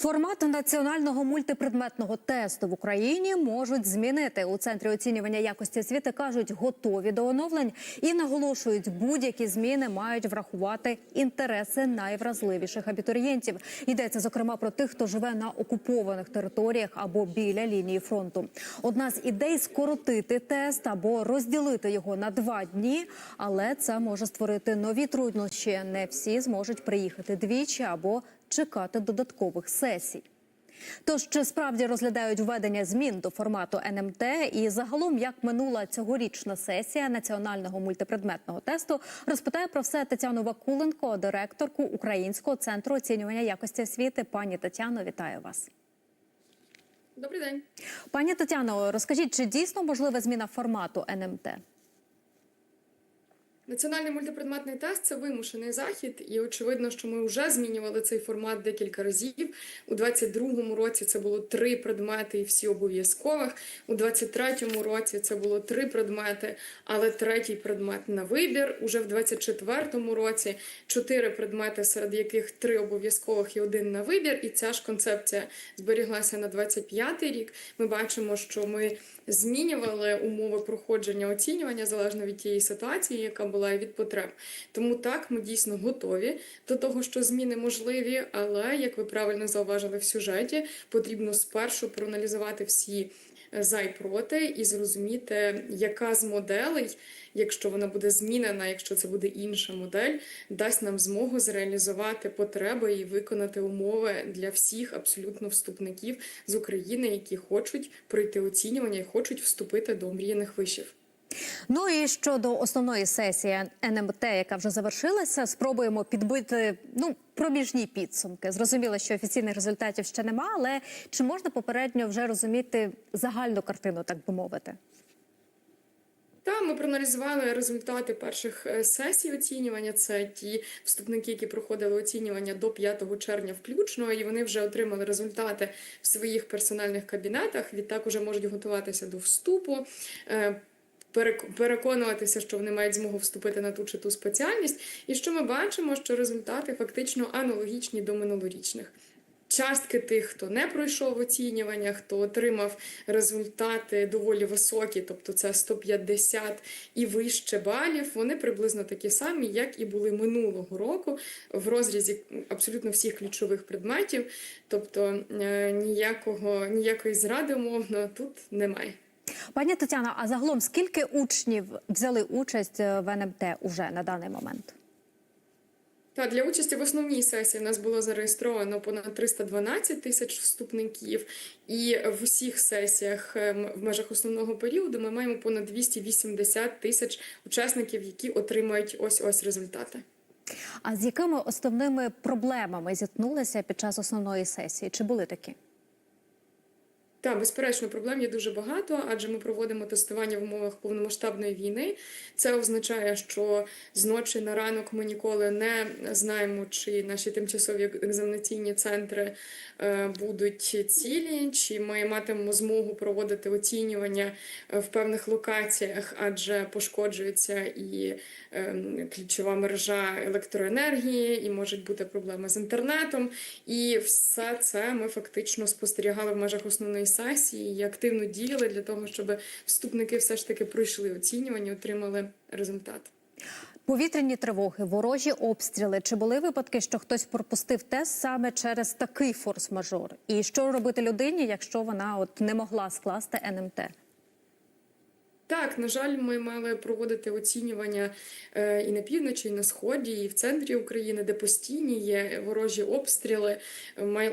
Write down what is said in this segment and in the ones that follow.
Формат національного мультипредметного тесту в Україні можуть змінити у центрі оцінювання якості освіти. кажуть, готові до оновлень і наголошують, будь-які зміни мають врахувати інтереси найвразливіших абітурієнтів. Йдеться зокрема про тих, хто живе на окупованих територіях або біля лінії фронту. Одна з ідей скоротити тест або розділити його на два дні, але це може створити нові труднощі. Не всі зможуть приїхати двічі або чекати додаткових сесій. Тож чи справді розглядають введення змін до формату НМТ і загалом як минула цьогорічна сесія національного мультипредметного тесту, розпитає про все Тетяну Вакуленко, директорку Українського центру оцінювання якості освіти. Пані Тетяно, вітаю вас. Добрий день. Пані Тетяно, розкажіть, чи дійсно можлива зміна формату НМТ? Національний мультипредметний тест це вимушений захід, і очевидно, що ми вже змінювали цей формат декілька разів. У 22-му році це було три предмети, і всі обов'язкових. У 23-му році це було три предмети, але третій предмет на вибір. Уже в 24-му році чотири предмети, серед яких три обов'язкових і один на вибір. І ця ж концепція зберіглася на 25-й рік. Ми бачимо, що ми змінювали умови проходження оцінювання залежно від тієї ситуації, яка була і від потреб. Тому так ми дійсно готові до того, що зміни можливі, але як ви правильно зауважили в сюжеті, потрібно спершу проаналізувати всі за і проти і зрозуміти, яка з моделей, якщо вона буде змінена, якщо це буде інша модель, дасть нам змогу зреалізувати потреби і виконати умови для всіх абсолютно вступників з України, які хочуть пройти оцінювання і хочуть вступити до мріяних вишів. Ну і щодо основної сесії НМТ, яка вже завершилася, спробуємо підбити ну проміжні підсумки. Зрозуміло, що офіційних результатів ще нема, але чи можна попередньо вже розуміти загальну картину, так би мовити? Та ми проаналізували результати перших е, сесій оцінювання. Це ті вступники, які проходили оцінювання до 5 червня, включно, і вони вже отримали результати в своїх персональних кабінетах. Відтак уже можуть готуватися до вступу. Перек- Переконуватися, що вони мають змогу вступити на ту чи ту спеціальність, і що ми бачимо, що результати фактично аналогічні до минулорічних. Частки тих, хто не пройшов оцінювання, хто отримав результати доволі високі, тобто це 150 і вище балів, вони приблизно такі самі, як і були минулого року в розрізі абсолютно всіх ключових предметів. Тобто е, ніякого, ніякої зради умовно тут немає. Пані Тетяна, а загалом скільки учнів взяли участь е, в НМТ уже на даний момент? Та для участі в основній сесії в нас було зареєстровано понад 312 тисяч вступників, і в усіх сесіях е, в межах основного періоду ми маємо понад 280 тисяч учасників, які отримають ось ось результати. А з якими основними проблемами зіткнулися під час основної сесії? Чи були такі? Так, безперечно, проблем є дуже багато, адже ми проводимо тестування в умовах повномасштабної війни. Це означає, що з ночі на ранок ми ніколи не знаємо, чи наші тимчасові екзаменаційні центри е, будуть цілі, чи ми матимемо змогу проводити оцінювання е, в певних локаціях, адже пошкоджується і е, ключова мережа електроенергії, і можуть бути проблеми з інтернетом. І все це ми фактично спостерігали в межах основної сесії і активно діяли для того, щоб вступники все ж таки пройшли оцінювання, отримали результат. Повітряні тривоги, ворожі обстріли. Чи були випадки, що хтось пропустив тест саме через такий форс-мажор? І що робити людині, якщо вона от не могла скласти НМТ? Так, на жаль, ми мали проводити оцінювання е, і на півночі, і на сході, і в центрі України, де постійні є ворожі обстріли.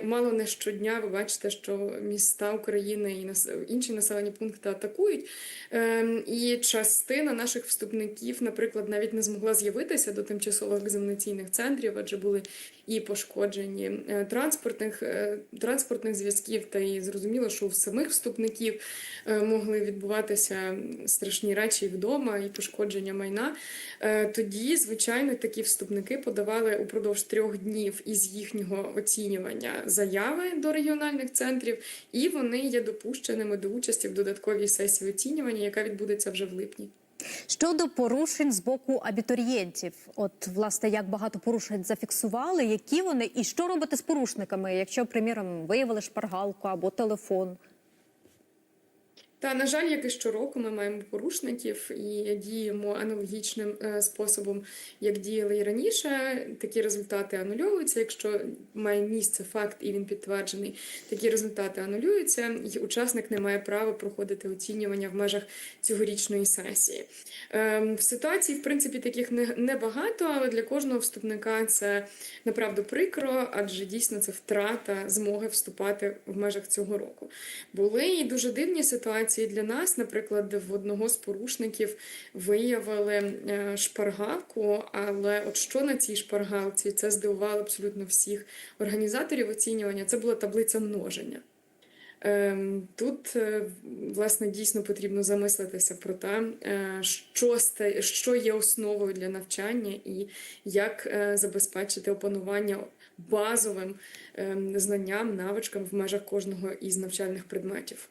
Мало не щодня ви бачите, що міста України і інші населені пункти атакують. Ем, І частина наших вступників, наприклад, навіть не змогла з'явитися до тимчасових екзаменаційних центрів, адже були і пошкоджені е, транспортних, е, транспортних зв'язків, та і зрозуміло, що у самих вступників могли відбуватися страшні речі вдома і пошкодження майна. Е, Тоді, звичайно, такі вступники подавали упродовж трьох днів із їхнього оцінювання заяви до регіональних центрів, і вони є допущеними до участі в додатковій сесії оцінювання, яка відбудеться вже в липні. Щодо порушень з боку абітурієнтів, от власне як багато порушень зафіксували, які вони і що робити з порушниками, якщо, приміром, виявили шпаргалку або телефон. Та на жаль, як і щороку, ми маємо порушників і діємо аналогічним е, способом, як діяли і раніше. Такі результати анулюються. Якщо має місце факт і він підтверджений, такі результати анулюються, і учасник не має права проходити оцінювання в межах цьогорічної сесії. Ем, В ситуації, в принципі, таких не- небагато, але для кожного вступника це направду прикро, адже дійсно це втрата змоги вступати в межах цього року. Були і дуже дивні ситуації для нас. Наприклад, в одного з порушників виявили е, шпаргалку, але от що на цій шпаргалці це здивувало абсолютно всіх організаторів оцінювання. Це була таблиця множення. Ем, Тут, е, власне, дійсно потрібно замислитися про те, е, що, що є основою для навчання і як забезпечити опанування базовим ем, знанням, навичкам в межах кожного із навчальних предметів.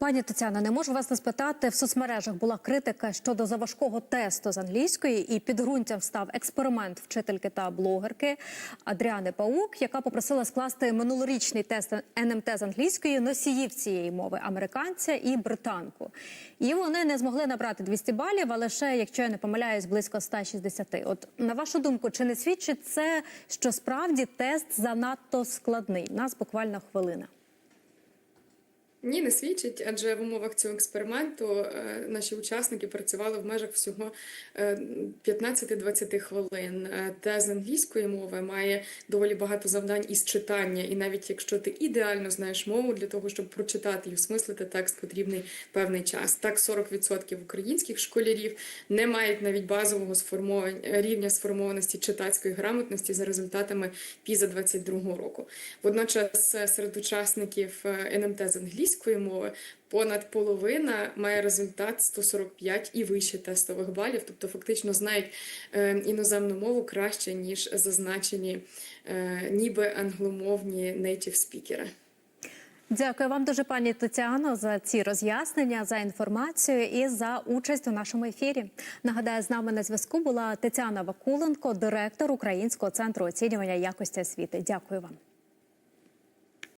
Пані Тетяна, не можу вас не спитати. В соцмережах була критика щодо заважкого тесту з англійської, і підґрунтям став експеримент вчительки та блогерки Адріани Паук, яка попросила скласти минулорічний тест НМТ з англійської носіїв цієї мови американця і британку. І вони не змогли набрати 200 балів, а лише, якщо я не помиляюсь, близько 160. От на вашу думку, чи не свідчить це, що справді тест занадто складний? Нас буквально хвилина. Ні, не свідчить, адже в умовах цього експерименту е, наші учасники працювали в межах всього е, 15-20 хвилин. Е, Те з англійської мови має доволі багато завдань із читання, і навіть якщо ти ідеально знаєш мову для того, щоб прочитати і осмислити текст, потрібний певний час. Так, 40% українських школярів не мають навіть базового рівня сформованості читацької грамотності за результатами ПІЗа 22 року. Водночас е, серед учасників е, НМТ з англійської мови понад половина має результат 145 і вище тестових балів, тобто фактично знають е, іноземну мову краще, ніж зазначені е, ніби англомовні нейтів спікери. Дякую вам дуже, пані Тетяно, за ці роз'яснення, за інформацію і за участь у нашому ефірі. Нагадаю, з нами на зв'язку була Тетяна Вакуленко, директор Українського центру оцінювання якості освіти. Дякую вам.